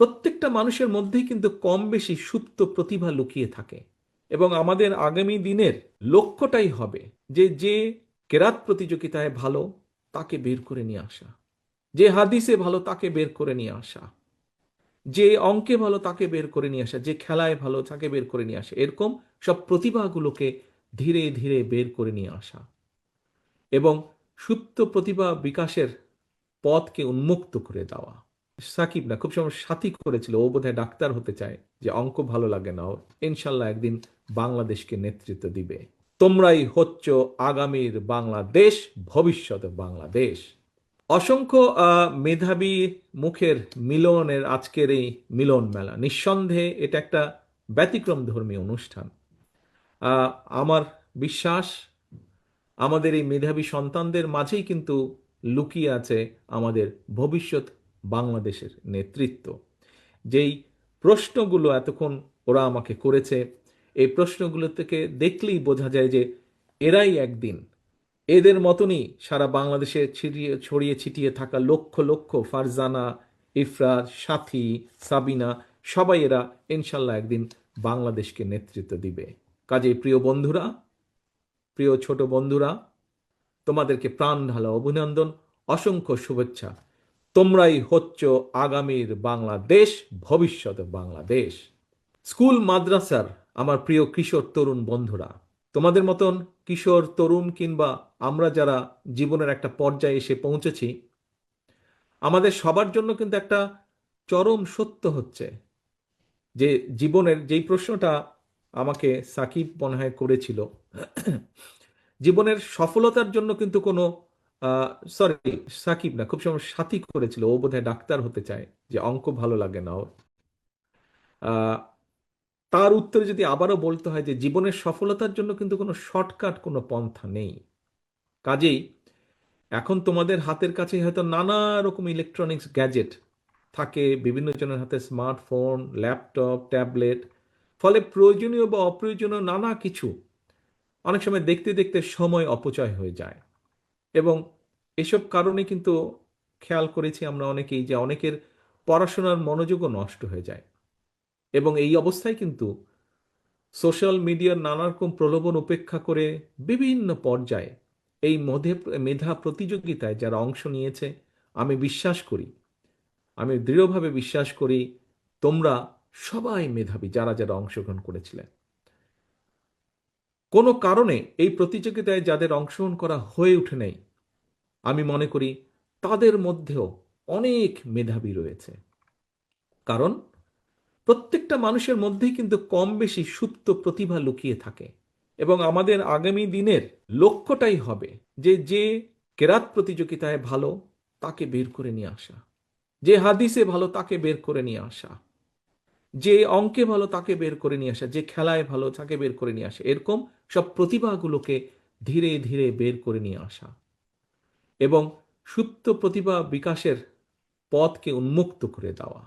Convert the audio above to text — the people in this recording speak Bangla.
প্রত্যেকটা মানুষের মধ্যেই কিন্তু কম বেশি সুপ্ত প্রতিভা লুকিয়ে থাকে এবং আমাদের আগামী দিনের লক্ষ্যটাই হবে যে যে কেরাত প্রতিযোগিতায় ভালো, তাকে বের করে নিয়ে আসা। যে হাদিসে ভালো, তাকে বের করে নিয়ে আসা। যে অঙ্কে ভালো, তাকে বের করে নিয়ে আসা। যে খেলায় ভালো, তাকে বের করে নিয়ে আসা। এরকম সব প্রতিভাগুলোকে ধীরে ধীরে বের করে নিয়ে আসা। এবং সুপ্ত প্রতিভা বিকাশের পথকে উন্মুক্ত করে দেওয়া। সাকিব না, খুব সময় সাথী করেছিল। ও বোধহয় ডাক্তার হতে চায় যে, অঙ্ক ভালো লাগে না ইনশাল্লাহ একদিন বাংলাদেশকে নেতৃত্ব দিবে। তোমরাই হচ্ছ আগামীর বাংলাদেশ, ভবিষ্যৎ বাংলাদেশ। অসংখ্য মেধাবী মুখের মিলনের আজকের এই মিলন মেলা। নিঃসন্দেহে এটা একটা ব্যতিক্রম ধর্মী অনুষ্ঠান। আমার বিশ্বাস, আমাদের এই মেধাবী সন্তানদের মাঝেই কিন্তু লুকিয়ে আছে আমাদের ভবিষ্যৎ বাংলাদেশের নেতৃত্ব। যেই প্রশ্নগুলো এতক্ষণ ওরা আমাকে করেছে, এই প্রশ্নগুলো থেকে দেখলেই বোঝা যায় যে এরাই একদিন এদের মতনই সারা বাংলাদেশে ছিটিয়ে ছড়িয়ে ছিটিয়ে থাকা লক্ষ লক্ষ ফারজানা ইফরাজ সাথী, সাবিনা, সবাই এরা ইনশাল্লাহ একদিন বাংলাদেশকে নেতৃত্ব দিবে। কাজেই প্রিয় বন্ধুরা, প্রিয় ছোট বন্ধুরা, তোমাদেরকে প্রাণ ঢালা অভিনন্দন, অসংখ্য শুভেচ্ছা। তোমরাই হচ্ছ আগামীর বাংলাদেশ ভবিষ্যতে বাংলাদেশ। স্কুল মাদ্রাসার আমার প্রিয় কিশোর তরুণ বন্ধুরা, তোমাদের মতন কিশোর তরুণ কিংবা আমরা যারা জীবনের একটা পর্যায়ে এসে পৌঁছেছি, আমাদের সবার জন্য কিন্তু একটা চরম সত্য হচ্ছে যে জীবনের যেই প্রশ্নটা আমাকে সাকিব মনে হয় করেছিল, জীবনের সফলতার জন্য কিন্তু কোনো সরি সাকিব না, খুব সময় সাথী করেছিল। ও বোধহয় ডাক্তার হতে চায়, যে অঙ্ক ভালো লাগে না ওর। তার উত্তরে যদি আবারও বলতে হয় যে জীবনের সফলতার জন্য কিন্তু কোনো শর্টকাট কোনো পন্থা নেই। কাজেই এখন তোমাদের হাতের কাছে হয়তো নানা রকম ইলেকট্রনিক্স গ্যাজেট থাকে, বিভিন্ন জনের হাতে স্মার্টফোন ল্যাপটপ ট্যাবলেট ফলে প্রয়োজনীয় বা অপ্রয়োজনীয় নানা কিছু অনেক সময় দেখতে দেখতে সময় অপচয় হয়ে যায়। এবং এসব কারণে কিন্তু খেয়াল করেছি আমরা অনেকেই যে অনেকের পড়াশোনার মনোযোগও নষ্ট হয়ে যায়। এবং এই অবস্থায় কিন্তু সোশ্যাল মিডিয়ার নানা রকম প্রলোভন উপেক্ষা করে বিভিন্ন পর্যায়ে এই মধে, মেধা প্রতিযোগিতায় যারা অংশ নিয়েছে, আমি বিশ্বাস করি, আমি দৃঢ়ভাবে বিশ্বাস করি তোমরা সবাই মেধাবী যারা যারা অংশগ্রহণ করেছিলেন। কোনো কারণে এই প্রতিযোগিতায় যাদের অংশগ্রহণ করা হয়ে ওঠে নাই, আমি মনে করি তাদের মধ্যেও অনেক মেধাবী রয়েছে। কারণ প্রত্যেকটা মানুষের মধ্যেই কিন্তু কম বেশি সুপ্ত প্রতিভা লুকিয়ে থাকে এবং আমাদের আগামী দিনের লক্ষ্যটাই হবে যে যে কেরাত প্রতিযোগিতায় ভালো তাকে বের করে নিয়ে আসা, যে হাদিসে ভালো তাকে বের করে নিয়ে আসা, যে অঙ্কে ভালো তাকে বের করে নিয়ে আসা, যে খেলায় ভালো তাকে বের করে নিয়ে আসা, এরকম সব প্রতিভাগুলোকে ধীরে ধীরে বের করে নিয়ে আসা এবং সুপ্ত প্রতিভা বিকাশের পথকে উন্মুক্ত করে দেওয়া।